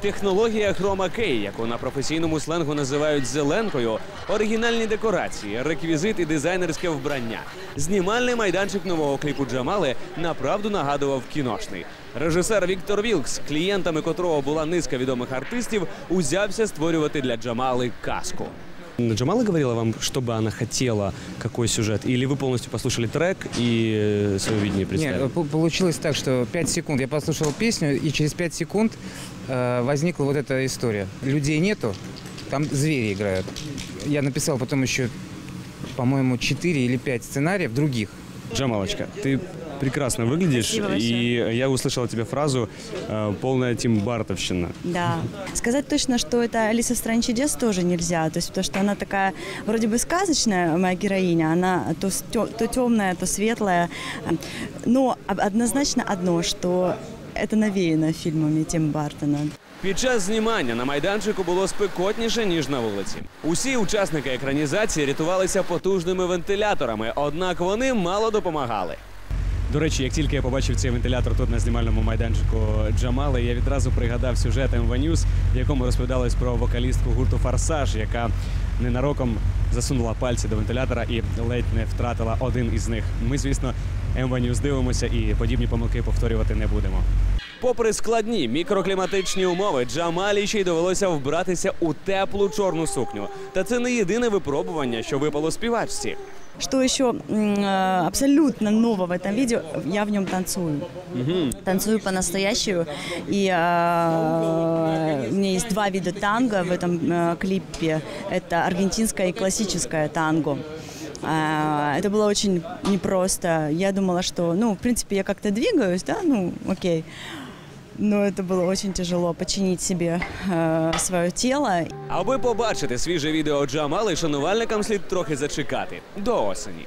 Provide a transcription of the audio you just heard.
Технологія Хрома Кей, яку на професійному сленгу називають зеленкою, оригінальні декорації, реквізит і дизайнерське вбрання. Знімальний майданчик нового кліпу Джамали направду нагадував кіношний. Режисер Віктор Вілкс, клієнтами котрого була низка відомих артистів, узявся створювати для Джамали казку. Джамала говорила вам, что бы она хотела, какой сюжет? Или вы полностью послушали трек и э, свое видение представили? Нет, по- получилось так, что 5 секунд я послушал песню, и через 5 секунд э, возникла вот эта история. Людей нету, там звери играют. Я написал потом еще, по-моему, 4 или 5 сценариев других. Джамалочка, ты прекрасно выглядишь, и я услышал от тебя фразу э, «полная Тим Бартовщина». Да. Сказать точно, что это Алиса в стране чудес тоже нельзя. То есть, потому что она такая вроде бы сказочная, моя героиня. Она то, то темная, то светлая. Но однозначно одно, что это навеяно фильмами Тима Бартона. Під час знімання на майданчику було спекотніше, ніж на вулиці. Усі учасники екранізації рятувалися потужними вентиляторами, однак вони мало допомагали. До речі, як тільки я побачив цей вентилятор тут на знімальному майданчику Джамали, я відразу пригадав сюжет МВ News, в якому розповідалось про вокалістку гурту Форсаж, яка ненароком засунула пальці до вентилятора і ледь не втратила один із них. Ми, звісно, МВ News дивимося і подібні помилки повторювати не будемо. Попри складні мікрокліматичні умови, Джамалі ще й довелося вбратися у теплу чорну сукню. Та це не єдине випробування, що випало співачці. Что еще м, э, абсолютно ново в этом видео, я в нем танцую. Танцую по-настоящему. И э, у меня есть два вида танго в этом э, клипе. Это аргентинское и классическое танго. А, Это было очень непросто. Я думала, что, ну, в принципе, я как-то двигаюсь, да, ну, окей. Но это было очень тяжело починить себе э, свое тело. Аби побачити свіже відео Джамали, шанувальникам слід трохи зачекати до осені.